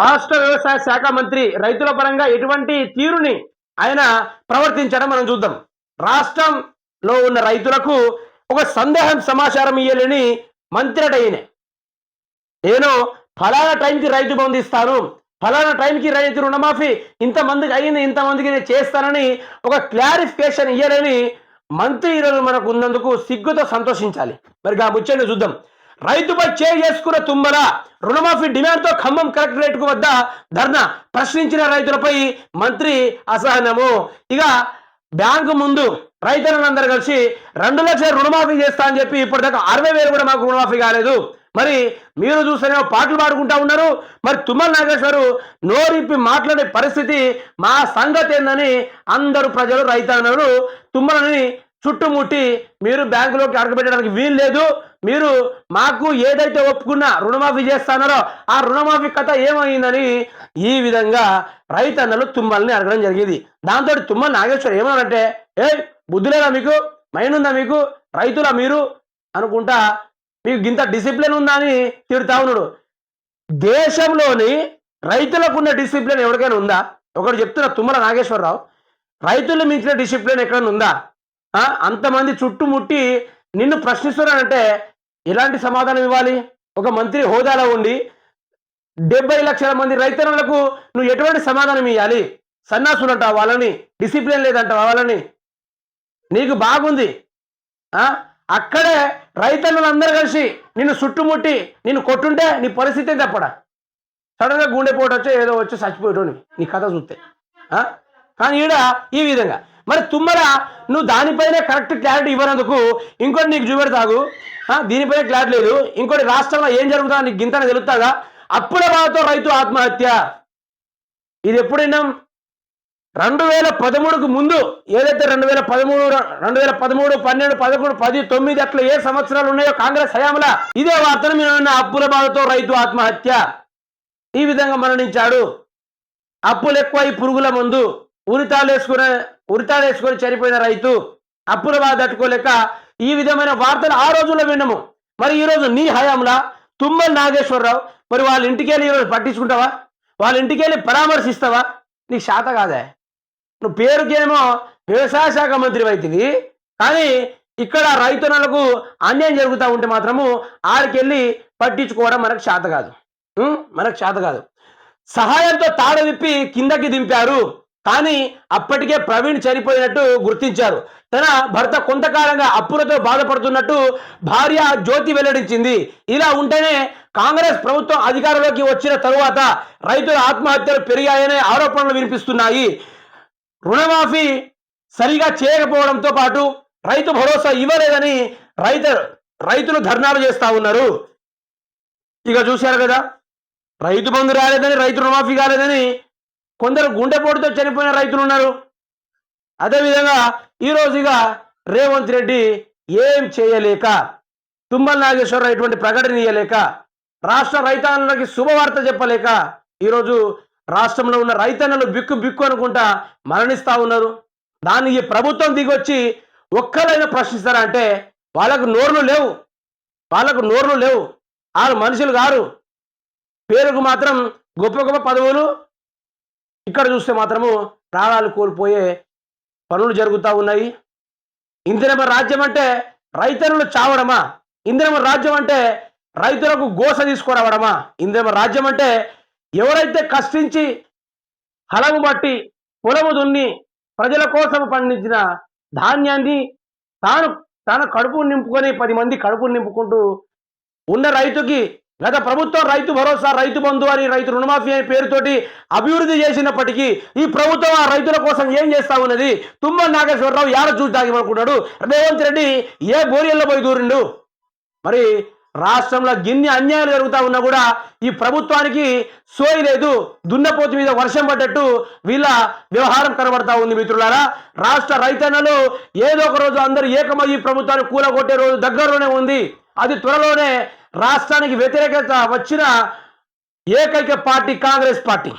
రాష్ట్ర వ్యవసాయ శాఖ మంత్రి రైతుల పరంగా ఎటువంటి తీరుని ఆయన ప్రవర్తించడం మనం చూద్దాం. రాష్ట్రంలో ఉన్న రైతులకు ఒక సందేహం సమాచారం ఇయ్యాలని మంత్రి అట నేను ఫలానా టైంకి రైతు బంధు ఇస్తాను ఫలానా టైంకి రైతు రుణమాఫీ ఇంతమందికి అయింది ఇంతమందికి నేను చేస్తానని ఒక క్లారిఫికేషన్ ఇయ్యాలని మంత్రి ఈరోజు మనకు ఉన్నందుకు సిగ్గుతో సంతోషించాలి. మరి ఆ ముచ్చని చూద్దాం. రైతుపై చేసుకున్న తుమ్మల రుణమాఫీ డిమాండ్తో ఖమ్మం కరెక్ట్ రేటుకు వద్ద ధర్నా ప్రశ్నించిన రైతులపై మంత్రి అసహనము. ఇక బ్యాంకు ముందు రైతులందరూ కలిసి రెండు లక్షల రుణమాఫీ చేస్తా అని చెప్పి ఇప్పటిదాకా అరవై వేలు కూడా మాకు రుణమాఫీ కాలేదు. మరి మీరు చూస్తేనే పాటలు పాడుకుంటా ఉన్నారు. మరి తుమ్మల నాగేశ్వరు నోరిప్పి మాట్లాడే పరిస్థితి మా సంగతి ఏందని అందరూ ప్రజలు రైతన్నారు తుమ్మలని చుట్టుముట్టి మీరు బ్యాంకులోకి అడగబెట్టడానికి వీలు లేదు మీరు మాకు ఏదైతే ఒప్పుకున్నా రుణమాఫీ చేస్తానారో ఆ రుణమాఫీ కథ ఏమైందని ఈ విధంగా రైతన్నలు తుమ్మల్ని అడగడం జరిగింది. దాంతో తుమ్మల నాగేశ్వర్ ఏమన్నారంటే ఏ బుద్ధి లేదా మీకు? మైండ్ ఉందా మీకు? రైతులా మీరు? అనుకుంటా మీకు ఇంత డిసిప్లిన్ ఉందా? అని తిడుతా ఉన్నాడు. దేశంలోని రైతులకు ఉన్న డిసిప్లిన్ ఎవరికైనా ఉందా? ఒకటి చెప్తున్నా తుమ్మల నాగేశ్వరరావు రైతులు మించిన డిసిప్లిన్ ఎక్కడైనా ఉందా? అంతమంది చుట్టుముట్టి నిన్ను ప్రశ్నిస్తున్నారంటే ఎలాంటి సమాధానం ఇవ్వాలి? ఒక మంత్రి హోదాలో ఉండి డెబ్బై లక్షల మంది రైతన్నులకు నువ్వు ఎటువంటి సమాధానం ఇవ్వాలి సన్నాసులంట వాళ్ళని? డిసిప్లిన్ లేదంట వాళ్ళని? నీకు బాగుంది. ఆ? అక్కడే రైతన్నులందరూ కలిసి నిన్ను చుట్టుముట్టి నిన్ను కొట్టుంటే నీ పరిస్థితి తప్పడా సడన్గా గుండెపోటు వచ్చి ఏదో వచ్చి చచ్చిపోయేటోని నీ కథ చూస్తే. ఆ? కానీ ఈడ ఈ విధంగా మరి తుమ్మల నువ్వు దానిపైనే కరెక్ట్ క్లారిటీ ఇవ్వనందుకు ఇంకోటి నీకు చూపెడతాగు దీనిపైన క్లారిటీ లేదు. ఇంకోటి రాష్ట్రంలో ఏం జరుగుతుందో నీకు గింతన తెలుస్తుందా? అప్పుల బాధతో రైతు ఆత్మహత్య. ఇది ఎప్పుడు విన్నాం? రెండు వేల పదమూడుకు ముందు ఏదైతే రెండు వేల పదమూడు రెండు వేల పదమూడు పన్నెండు పదకొండు పది తొమ్మిది అట్లా ఏ సంవత్సరాలు ఉన్నాయో కాంగ్రెస్ హయాంలో ఇదే వార్తను మీరు అప్పుల బాధతో రైతు ఆత్మహత్య. ఈ విధంగా మరణించాడు. అప్పులు ఎక్కువై పురుగుల మందు. ఉరితాలు వేసుకునే ఉరితాలు వేసుకొని చనిపోయిన రైతు అప్పుల బాధ తట్టుకోలేక ఈ విధమైన వార్తలు ఆ రోజుల్లో విన్నాము. మరి ఈరోజు నీ హయాంలా తుమ్మల నాగేశ్వరరావు మరి వాళ్ళ ఇంటికి వెళ్ళి ఈరోజు పట్టించుకుంటావా? వాళ్ళ ఇంటికి వెళ్ళి పరామర్శిస్తావా? నీకు శాత కాదే. నువ్వు పేరుకేమో వ్యవసాయ శాఖ మంత్రి అవుతుంది కానీ ఇక్కడ రైతులకు అన్యాయం జరుగుతూ ఉంటే మాత్రము ఆడికెళ్ళి పట్టించుకోవడం మనకు శాత కాదు. మనకు శాత కాదు. సహాయంతో తాడ విప్పి కిందకి దింపారు కానీ అప్పటికే ప్రవీణ్ చనిపోయినట్టు గుర్తించారు. తన భర్త కొంతకాలంగా అప్పులతో బాధపడుతున్నట్టు భార్య జ్యోతి వెల్లడించింది. ఇలా ఉంటేనే కాంగ్రెస్ ప్రభుత్వం అధికారంలోకి వచ్చిన తరువాత రైతుల ఆత్మహత్యలు పెరిగాయనే ఆరోపణలు వినిపిస్తున్నాయి. రుణమాఫీ సరిగా చేయకపోవడంతో పాటు రైతు భరోసా ఇవ్వలేదని రైతు రైతులు ధర్నాలు చేస్తా ఉన్నారు. ఇక చూశారు కదా రైతు బంధు రాలేదని రైతు రుణమాఫీ కాలేదని కొందరు గుండెపోటుతో చనిపోయిన రైతులు ఉన్నారు అదేవిధంగా ఈరోజు ఇక రేవంత్ రెడ్డి ఏం చేయలేక తుమ్మల నాగేశ్వరరావు ఎటువంటి ప్రకటన ఇయ్యలేక రాష్ట్ర రైతాంగానికి శుభవార్త చెప్పలేక ఈరోజు రాష్ట్రంలో ఉన్న రైతన్నలు బిక్కు బిక్కు అనుకుంటా మరణిస్తూ ఉన్నారు. దాన్ని ఈ ప్రభుత్వం దిగొచ్చి ఒక్కరైనా ప్రశ్నిస్తారా అంటే వాళ్ళకు నోర్లు లేవు. వాళ్ళకు నోర్లు లేవు. వాళ్ళు మనుషులు గారు పేరుకు మాత్రం గొప్ప గొప్ప పదవులు ఇక్కడ చూస్తే మాత్రము ప్రాణాలు కోల్పోయే పనులు జరుగుతూ ఉన్నాయి. ఇందిరమ రాజ్యం అంటే రైతన్నులు చావడమా? ఇందిరమ రాజ్యం అంటే రైతులకు గోస తీసుకురావడమా? ఇందిరమ రాజ్యం అంటే ఎవరైతే కష్టించి హలము బట్టి పొలము దున్ని ప్రజల కోసం పండించిన ధాన్యాన్ని తాను తన కడుపు నింపుకొని పది మంది కడుపు నింపుకుంటూ ఉన్న రైతుకి గత ప్రభుత్వం రైతు భరోసా రైతు బంధు అని రైతు రుణమాఫీ అనే పేరుతోటి అభివృద్ధి చేసినప్పటికీ ఈ ప్రభుత్వం ఆ రైతుల కోసం ఏం చేస్తా ఉన్నది? తుమ్మల నాగేశ్వరరావు యాడ చూసి తాగిమనుకున్నాడు రేవంత్ రెడ్డి ఏ బోరియల్లో పోయి దూరిండు? మరి రాష్ట్రంలో గిన్ని అన్యాయాలు జరుగుతా ఉన్నా కూడా ఈ ప్రభుత్వానికి సోయి లేదు. దున్నపోతు మీద వర్షం పడ్డట్టు వీళ్ళ వ్యవహారం కనబడతా ఉంది మిత్రులారా. రాష్ట్ర రైతన్నలు ఏదో ఒక రోజు అందరూ ఏకమై ఈ ప్రభుత్వాన్ని కూలగొట్టే రోజు దగ్గరలోనే ఉంది. అది త్వరలోనే రాష్ట్రానికి వ్యతిరేకత వచ్చిన ఏకైక పార్టీ కాంగ్రెస్ పార్టీ.